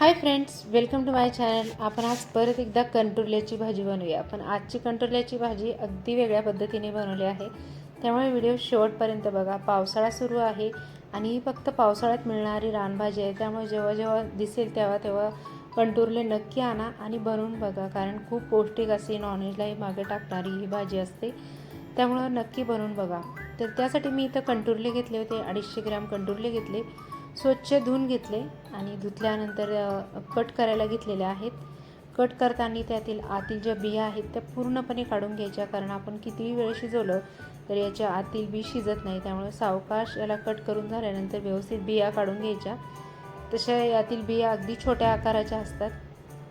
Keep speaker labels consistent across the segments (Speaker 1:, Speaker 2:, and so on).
Speaker 1: Hi friends welcome to my channel आपण आज परत एकदा कंट्रोल्याची भाजी बनवूया. पण आजची कंट्रोल्याची भाजी अगदी वेगळ्या पद्धतीने बनवली आहे. त्यामुळे व्हिडिओ शेवटपर्यंत बघा. पावसाळा सुरू आहे आणि ही फक्त पावसाळ्यात मिळणारी रानभाजी आहे. त्यामुळे जेव्हा जेव्हा दिसेल तेव्हा तेव्हा कंटुरले नक्की आणा आणि बनवून बघा. कारण खूप पौष्टिक अशी नॉनव्हेजलाही मागे टाकणारी ही भाजी असते. त्यामुळं नक्की बनवून बघा. तर त्यासाठी मी इथं कंटुरले घेतले होते. अडीचशे ग्रॅम कंटुरले घेतले. स्वच्छ धुवून घेतले आणि धुतल्यानंतर कट करायला घेतलेले आहेत. कट करताना त्यातील आतील ज्या बिया आहेत त्या पूर्णपणे काढून घ्यायच्या. कारण आपण कितीही वेळ शिजवलं तर याच्या आतील बी शिजत नाही. त्यामुळे सावकाश याला कट करून झाल्यानंतर व्यवस्थित बिया काढून घ्यायच्या. तशा यातील बिया अगदी छोट्या आकाराच्या असतात.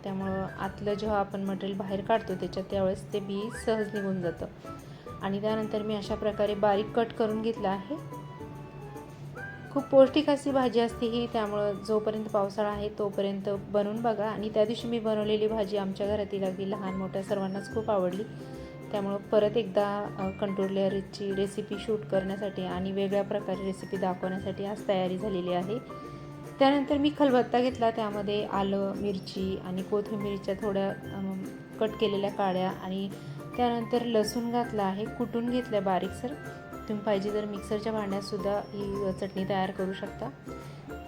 Speaker 1: त्यामुळं आतलं जेव्हा आपण मटेरियल बाहेर काढतो त्याच्यात त्यावेळेस ते बी सहज निघून जातं. आणि त्यानंतर मी अशा प्रकारे बारीक कट करून घेतलं आहे. खूप पौष्टिक अशी भाजी असते ही त्यामुळं जोपर्यंत पावसाळा आहे तोपर्यंत बनवून बघा. आणि त्या दिवशी मी बनवलेली भाजी आमच्या घरातील अगदी लहान मोठ्या सर्वांनाच खूप आवडली. त्यामुळं परत एकदा कंट्रोल लेअरची रेसिपी शूट करण्यासाठी आणि वेगळ्या प्रकारे रेसिपी दाखवण्यासाठी आज तयारी झालेली आहे. त्यानंतर मी खलबत्ता घेतला त्यामध्ये आलं मिरची आणि कोथिंबीरच्या थोड्या कट केलेल्या काळ्या आणि त्यानंतर लसूण घातला आहे कुटून घेतल्या बारीकसर तुम्ही पाहिजे तर मिक्सरच्या भांड्यातसुद्धा ही चटणी तयार करू शकता.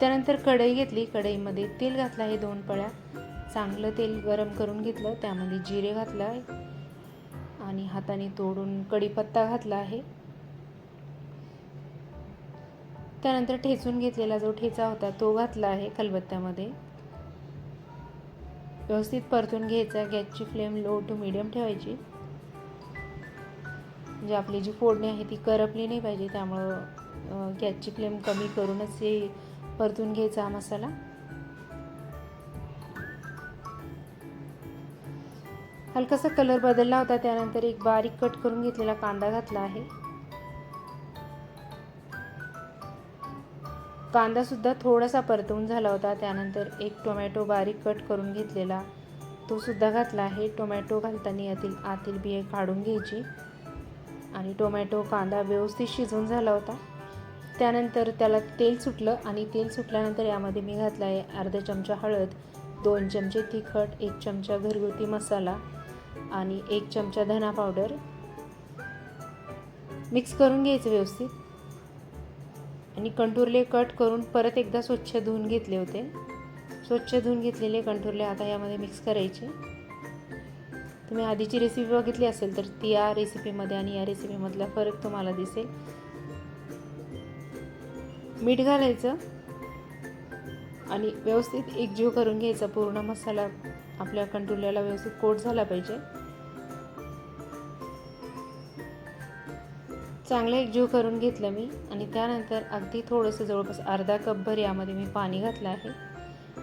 Speaker 1: त्यानंतर कढई घेतली. कढईमध्ये तेल घातलं आहे दोन पळ्या. चांगलं तेल गरम करून घेतलं. त्यामध्ये जिरे घातलं आहे. आणि हाताने तोडून कढीपत्ता घातला आहे. त्यानंतर ठेचून घेतलेला जो ठेचा होता तो घातला आहे खलबत्त्यामध्ये. व्यवस्थित परतून घ्यायचा. गॅसची फ्लेम लो टू मिडियम ठेवायची. म्हणजे आपली जी फोडणी आहे ती करपली नाही पाहिजे त्यामुळं गॅसची फ्लेम कमी करूनच हे परतून घ्यायचा हा मसाला. हलकासा कलर बदलला होता त्यानंतर एक बारीक कट करून घेतलेला कांदा घातला आहे. कांदा सुद्धा थोडासा परतवून झाला होता त्यानंतर एक टोमॅटो बारीक कट करून घेतलेला तो सुद्धा घातला आहे. टोमॅटो घालताना यातील आतील बिये काढून घ्यायची. आणि टोमॅटो कांदा व्यवस्थित शिजून झाला होता. त्यानंतर त्याला तेल सुटलं आणि तेल सुटल्यानंतर यामध्ये मी घातला आहे अर्धा चमचा हळद दोन चमचे तिखट एक चमचा घरगुती मसाला आणि एक चमचा धना पावडर. मिक्स करून घ्यायचं व्यवस्थित. आणि कंटुरले कट करून परत एकदा स्वच्छ धुवून घेतले होते. स्वच्छ धुवून घेतलेले कंटुरले आता यामध्ये मिक्स करायचे. तुम्ही आधीची रेसिपी बघितली असेल तर ती या रेसिपीमध्ये आणि या रेसिपीमधला फरक तुम्हाला दिसेल. मीठ घालायचं आणि व्यवस्थित एकजीव करून घ्यायचा. पूर्ण मसाला आपल्या कंटुल्याला व्यवस्थित कोट झाला पाहिजे. चांगला एकजीव करून घेतलं मी आणि त्यानंतर अगदी थोडंसं जवळपास अर्धा कपभर यामध्ये मी पाणी घातलं आहे.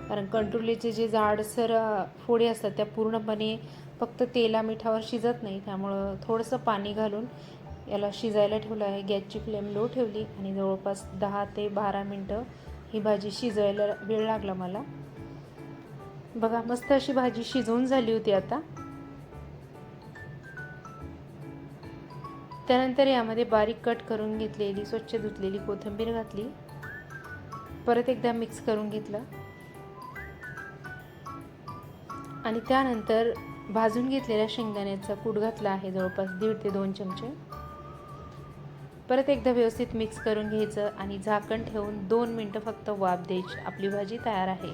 Speaker 1: कारण कंट्रोलीचे जे जाडसर फोडे असतात त्या पूर्णपणे फक्त तेला मिठावर शिजत नाही त्यामुळं थोडंसं पाणी घालून याला शिजायला ठेवलं आहे. गॅसची फ्लेम लो ठेवली आणि जवळपास दहा ते बारा मिनटं ही भाजी शिजवायला वेळ लागला मला. बघा मस्त अशी भाजी शिजवून झाली होती आता. त्यानंतर यामध्ये बारीक कट करून घेतलेली स्वच्छ धुतलेली कोथिंबीर घातली. परत एकदा मिक्स करून घेतलं. आणि त्यानंतर भाजून घेतलेल्या शेंगदाण्याचा कूट घातला आहे जवळपास दीड ते दोन चमचे. परत एकदा व्यवस्थित मिक्स करून घ्यायचं आणि झाकण ठेवून दोन मिनटं फक्त वाफ द्यायची. आपली भाजी तयार आहे.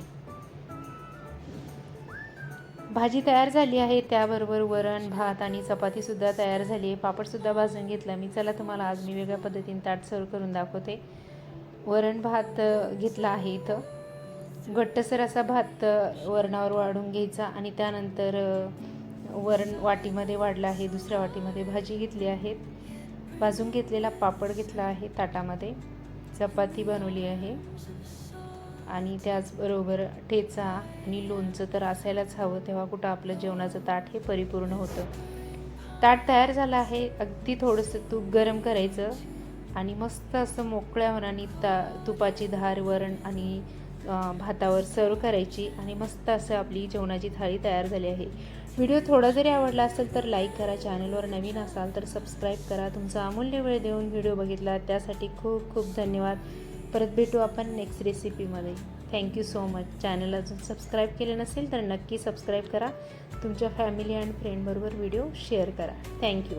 Speaker 1: भाजी तयार झाली आहे त्याबरोबर वरण भात आणि चपातीसुद्धा तयार झाली आहे. पापडसुद्धा भाजून घेतला. मी चला तुम्हाला आज मी वेगळ्या पद्धतीने ताट सर्व करून दाखवते. वरण भात घेतला आहे इथं. घट्टसर असा भात वरणावर वाढून घ्यायचा आणि त्यानंतर वरण वाटीमध्ये वाढलं आहे दुसऱ्या वाटीमध्ये भाजी घेतली आहेत भाजून घेतलेला पापड घेतला आहे ताटामध्ये. चपाती बनवली आहे. आणि त्याचबरोबर ठेचा आणि लोणचं तर असायलाच हवं तेव्हा कुठं आपलं जेवणाचं ताट हे परिपूर्ण होतं. ताट तयार झालं आहे अगदी थोडंसं तूप गरम करायचं. आणि मस्त असं मोकळ्या मनाने ता तुपाची धार वरण आणि भातावर सर्व करायची आणि मस्त असं आपली जेवणाची थाळी तयार झाली आहे. व्हिडिओ थोडा जरी आवडला असेल तर लाईक करा चॅनलवर नवीन असाल तर सबस्क्राईब करा. तुमचा अमूल्य वेळ देऊन व्हिडिओ बघितला त्यासाठी खूप खूप धन्यवाद. परत भेटू आपण next रेसिपीमध्ये thank you so much channel अजून सबस्क्राईब केले नसेल तर नक्की सबस्क्राईब करा. तुमच्या फॅमिली अँड फ्रेंडबरोबर व्हिडिओ शेअर करा. Thank you